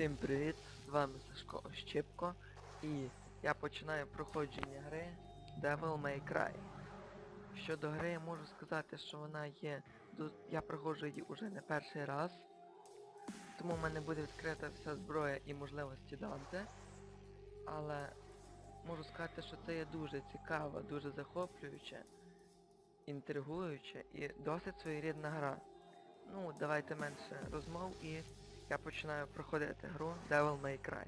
Всім привіт! З вами Сашко Ощепко і я починаю проходження гри Devil May Cry. Щодо гри я можу сказати, що вона є... Я проходжу її уже не перший раз. Тому в мене буде відкрита вся зброя і можливості Данте. Але можу сказати, що це є дуже цікава, дуже захоплююча, інтригуюча і досить своєрідна гра. Ну, давайте менше розмов і я починаю проходити гру Devil May Cry.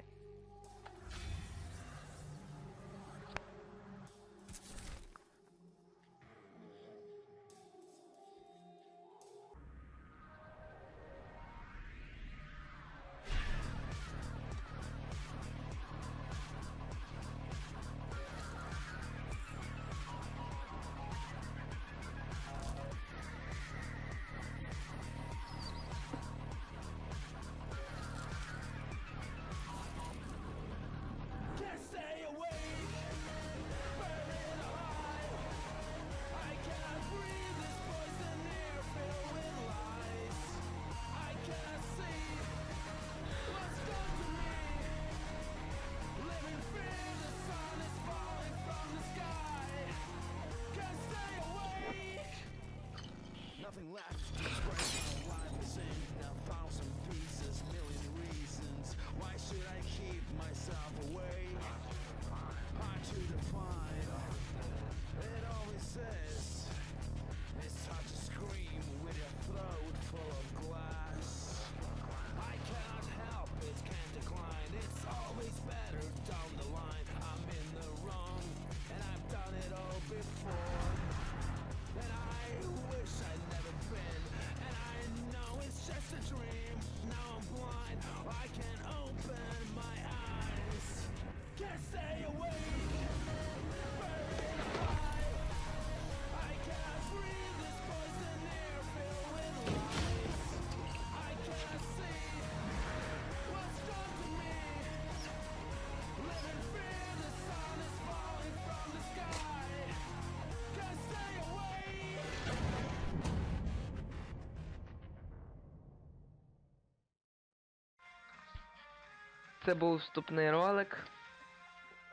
Це був вступний ролик.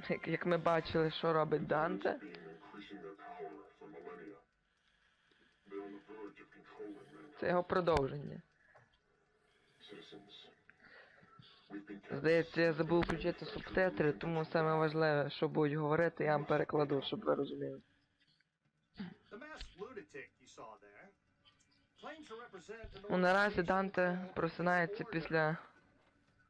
Як, як ми бачили, що робить Данте. Це його продовження. Здається, я забув включити субтитри, тому саме важливе, що будуть говорити, я вам перекладу, щоб ви розуміли. An Ну наразі Данте просинається після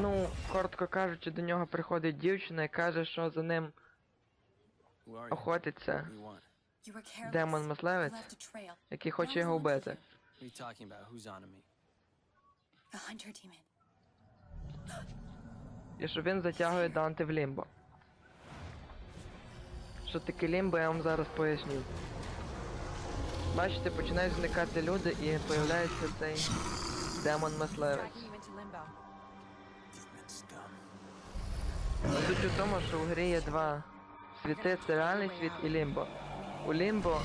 Ну, коротко кажучи, до нього приходить дівчина і каже, що за ним охотиться демон мисливець, який хоче його вбити. І що він затягує Данте в лімбо. Що таке лімбо, я вам зараз поясню. Бачите, починають зникати люди і появляється цей демон мисливець. Суть у тому, що в грі є два світи, це реальний світ і лімбо. У лімбо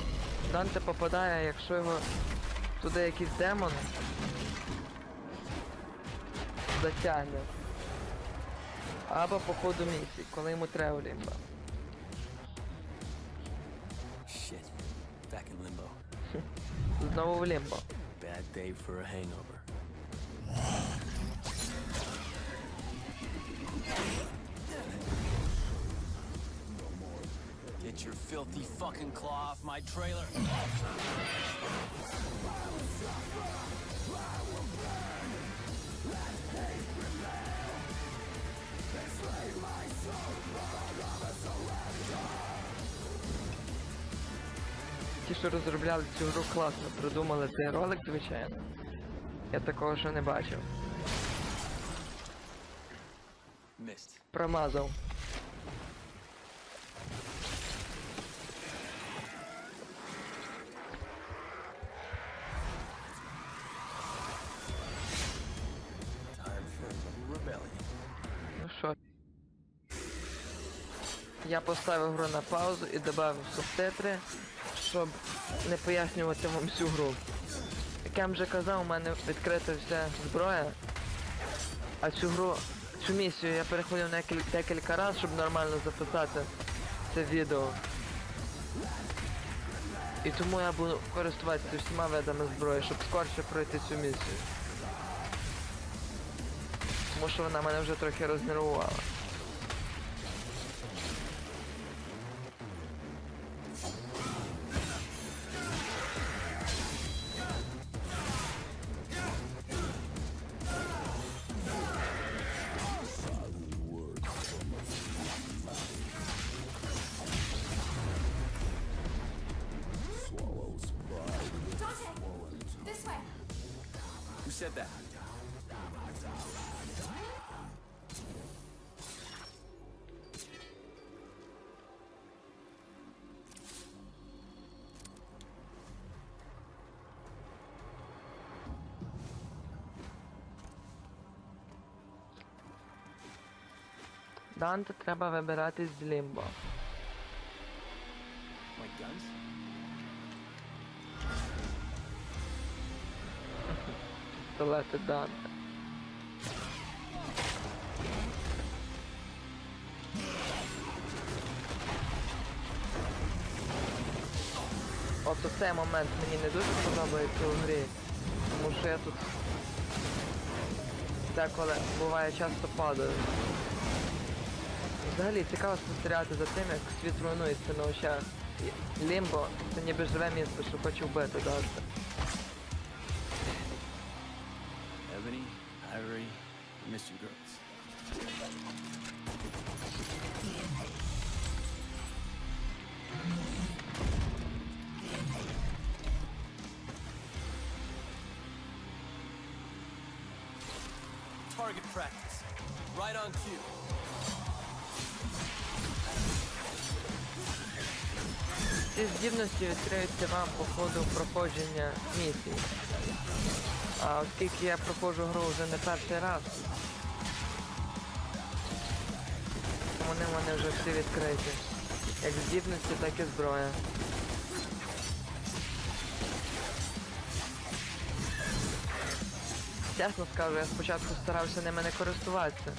Данте попадає, якщо його туди якийсь демон затягне. Або по ходу місії, коли йому треба в лімбо. Shit. Back in limbo. Знову в лімбо. Bad day for a hangover. Filthy fucking claw off my trailer. Ті, що розробляли цю гру, класно придумали цей ролик, звичайно. Я такого ще не бачив. Промазав. Я поставив гру на паузу і додав субтитри, щоб не пояснювати вам всю гру. Як я вже казав, у мене відкрита вся зброя. А цю гру, цю місію я переходив декілька разів, щоб нормально записати це відео. І тому я буду користуватися всіма видами зброї, щоб скорше пройти цю місію. Тому що вона мене вже трохи рознервувала. Данте треба вибирати з лімбо. Пістолети Данте. От цей момент мені не дуже подобається у грі, тому що я тут деколи буває часто падаю. Взагалі цікаво спостерігати за тим, як світ руйнується на очах. Лімбо це ніби живе місто, що хоче вбити Данте. Ebony, Ivory, Mr. Girls. Target practice. Right on cue. Ці здібності відкриються вам по ходу проходження місії. А оскільки я проходжу гру вже не перший раз, вони в мене вже всі відкриті. Як здібності, так і зброя. Чесно скажу, я спочатку старався ними не користуватися,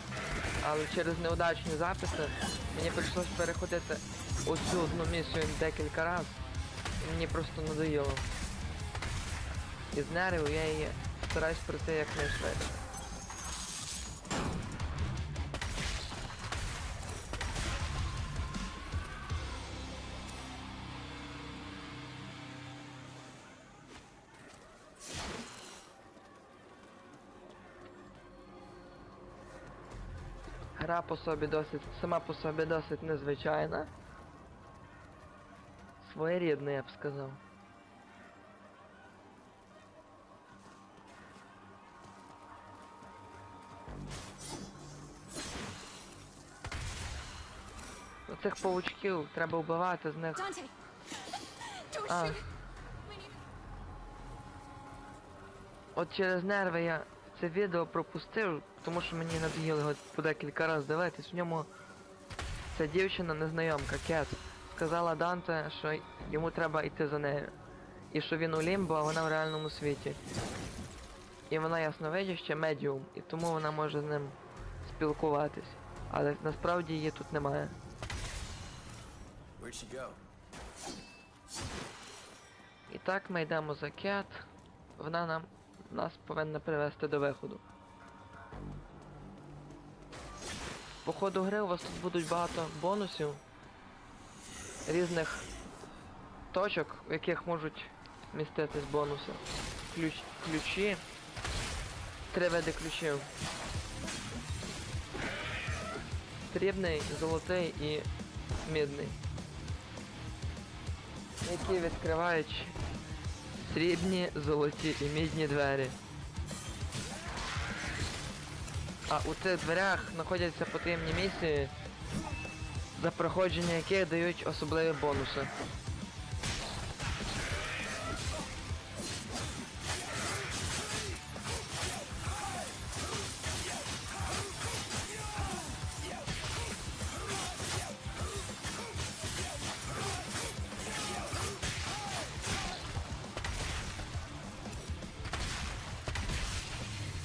але через неудачні записи мені прийшлось переходити оцю одну місію декілька разів. Мені просто надоїло. І з нервів я її стараюсь пройти якнайшвидше. Гра по собі досить, сама по собі досить незвичайна. Своєрідна, я б сказав. Оцих паучків треба вбивати, з них А. От через нерви я це відео пропустив, тому що мені надоїло його по декілька разів дивитись. В ньому ця дівчина незнайомка, Кет, сказала Данте, що йому треба йти за нею. І що він у Лімбо, а вона в реальному світі. І вона ясновидяща медіум, і тому вона може з ним спілкуватись. Але насправді її тут немає. І так ми йдемо за Кет. Вона нам нас повинна привести до виходу. По ходу гри у вас тут будуть багато бонусів, різних точок, в яких можуть міститись бонуси. Ключ, ключі. Три види ключів. Срібний, золотий і мідний. Які відкривають срібні, золоті і мідні двері. А у цих дверях знаходяться потрібні місії, за проходження яких дають особливі бонуси.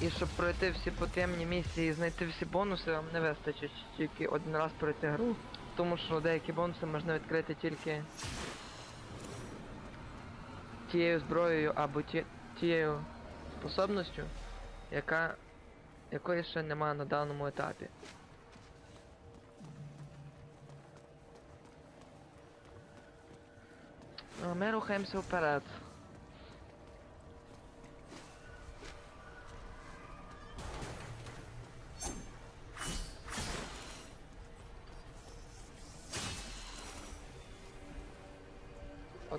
І щоб пройти всі потемні місії і знайти всі бонуси, вам не вистачить тільки один раз пройти гру. Тому що деякі бонуси можна відкрити тільки тією зброєю або ті, тією способністю, яка якої ще немає на даному етапі. Ми рухаємося вперед.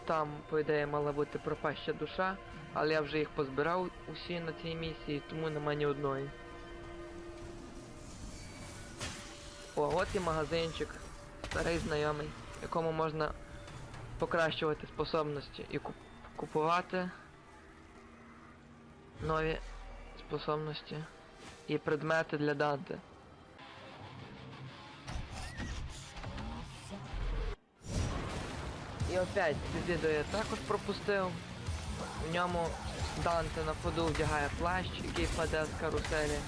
Отам, по ідеї, мала бути пропаща душа, але я вже їх позбирав усі на цій місії, тому нема ні одної. О, от і магазинчик, старий знайомий, якому можна покращувати способності і куп- купувати нові способності і предмети для Данте. І опять відео я також пропустив. В ньому Данте на ходу вдягає плащ, який паде з каруселі.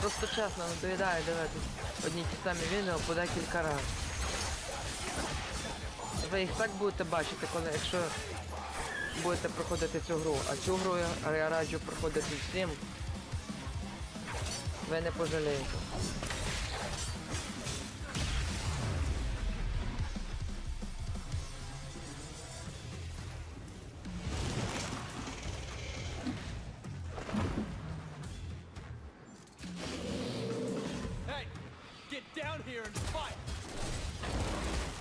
Просто чесно, надоїдає дивитись одні ті самі відео по декілька разів. Ви їх так будете бачити, коли якщо будете проходити цю гру. А цю гру я, я раджу проходити всім. Ви не пожалієте.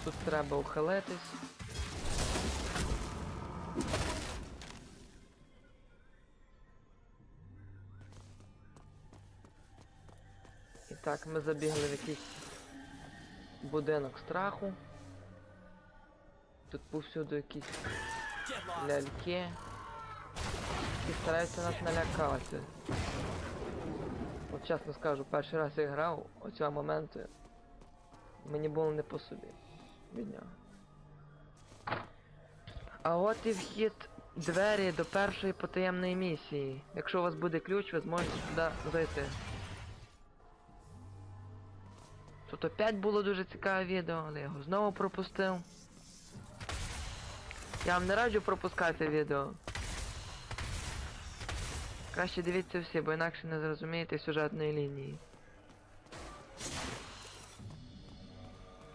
Тут треба ухилитись. Так, ми забігли в якийсь будинок страху. Тут повсюду якісь ляльки. І стараються нас налякати. От чесно скажу, перший раз я грав оцього моменту. Мені було не по собі від нього. А от і вхід двері до першої потаємної місії. Якщо у вас буде ключ, ви зможете туди зайти. Тут опять було дуже цікаве відео, але я його знову пропустив. Я вам не раджу пропускати відео. Краще дивіться всі, бо інакше не зрозумієте сюжетної лінії.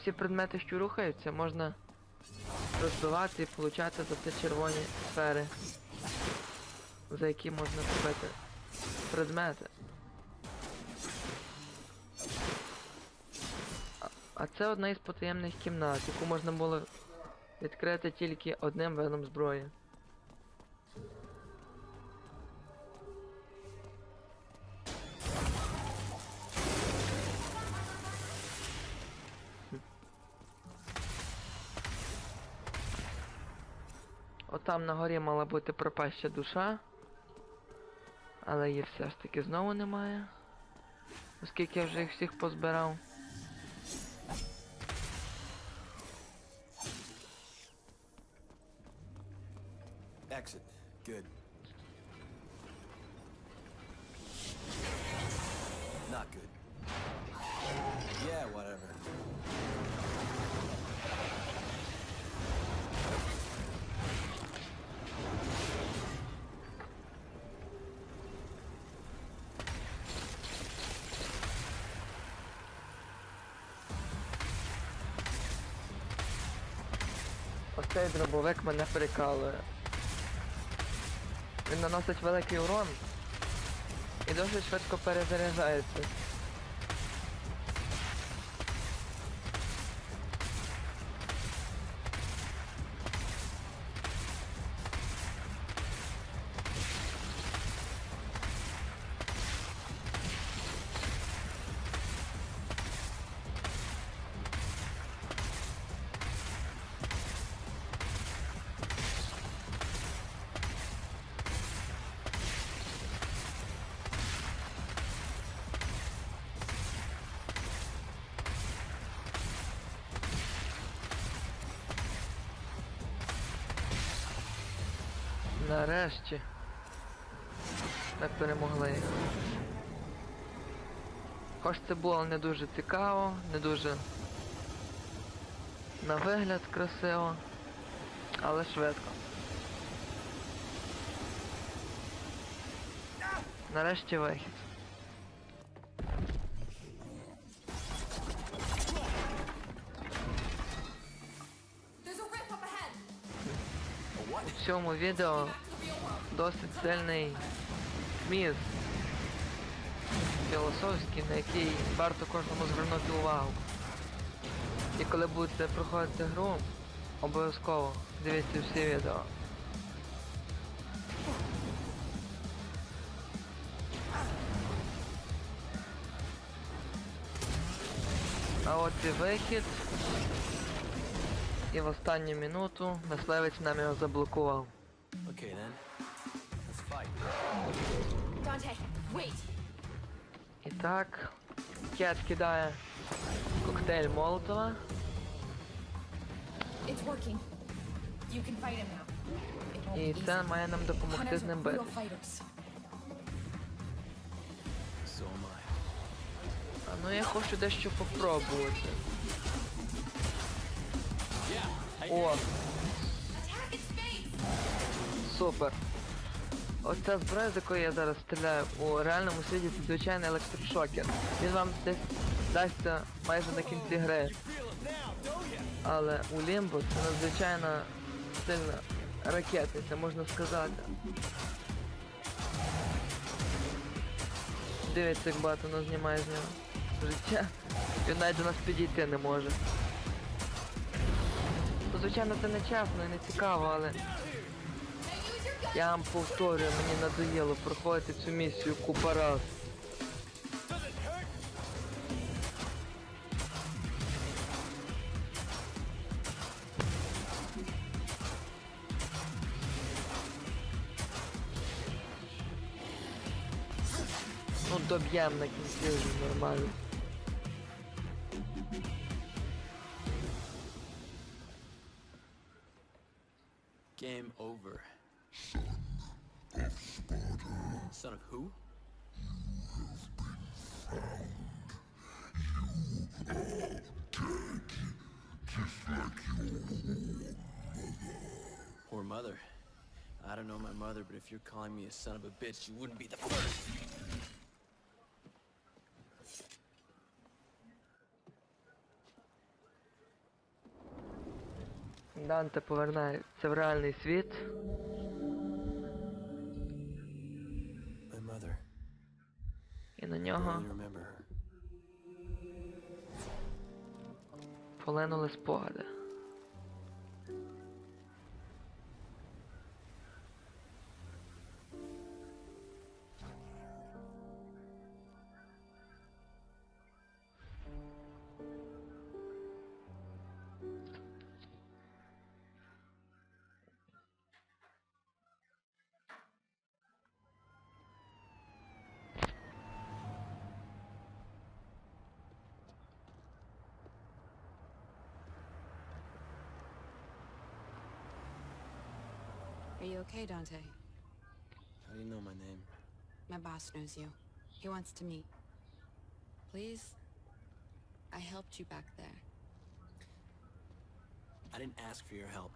Всі предмети, що рухаються, можна розбивати і получати за це червоні сфери, за які можна купити предмети. А- це одна із потаємних кімнат, яку можна було відкрити тільки одним видом зброї. Отам на горі мала бути пропаща душа. Але її все ж таки знову немає. Оскільки я вже їх всіх позбирав. Оцей дробовик мене прикалує. Він наносить великий урон і досить швидко перезаряджається. Нарешті. Ми перемогли. Хоч це було не дуже цікаво, не дуже на вигляд красиво, але швидко. Нарешті вихід. У цьому відео досить сильний зміст філософський, на який варто кожному звернути увагу. І коли будете проходити гру, обов'язково дивіться всі відео. А от і вихід. І в останню минуту мисливець нам його заблокував. Okay then. І так, Кет кидає коктейль Молотова. І це має нам допомогти з ним бити. А ну я хочу дещо попробувати. О, супер. Оця зброя, з якої я зараз стріляю, у реальному світі це звичайний електрошокер. Він вам десь дасться майже на кінці гри. Але у Лімбо це надзвичайно сильна ракетниця, можна сказати. Дивіться, як багато нас знімає з нього. Життя. Він навіть до нас підійти не може. Звичайно, це не чесно і не цікаво, але я вам повторюю, мені надоїло проходити цю місію купа раз. Ну доб'єм на кінці вже нормально. Game over. Son of who? Poor mother. I don't know my mother, but if you're calling me a son of a bitch, you wouldn't be the first. Данте повернається в реальний світ. І на нього полинули спогади. You okay, Dante? How do you know my name? My boss knows you. He wants to meet. Please? I helped you back there. I didn't ask for your help.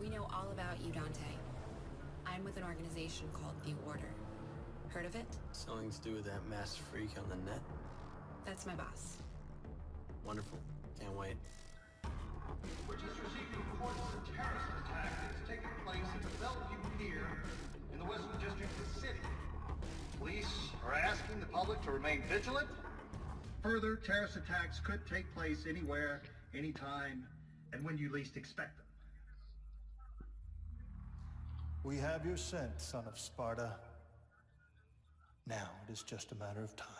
We know all about you, Dante. I'm with an organization called The Order. Heard of it? Something to do with that mass freak on the net? That's my boss. Wonderful. Can't wait. We're just receiving reports of a terrorist attack that's taken place at the Bellevue Pier in the Western District of the city. Police are asking the public to remain vigilant. Further terrorist attacks could take place anywhere, anytime, and when you least expect them. We have your scent, son of Sparta. Now it is just a matter of time.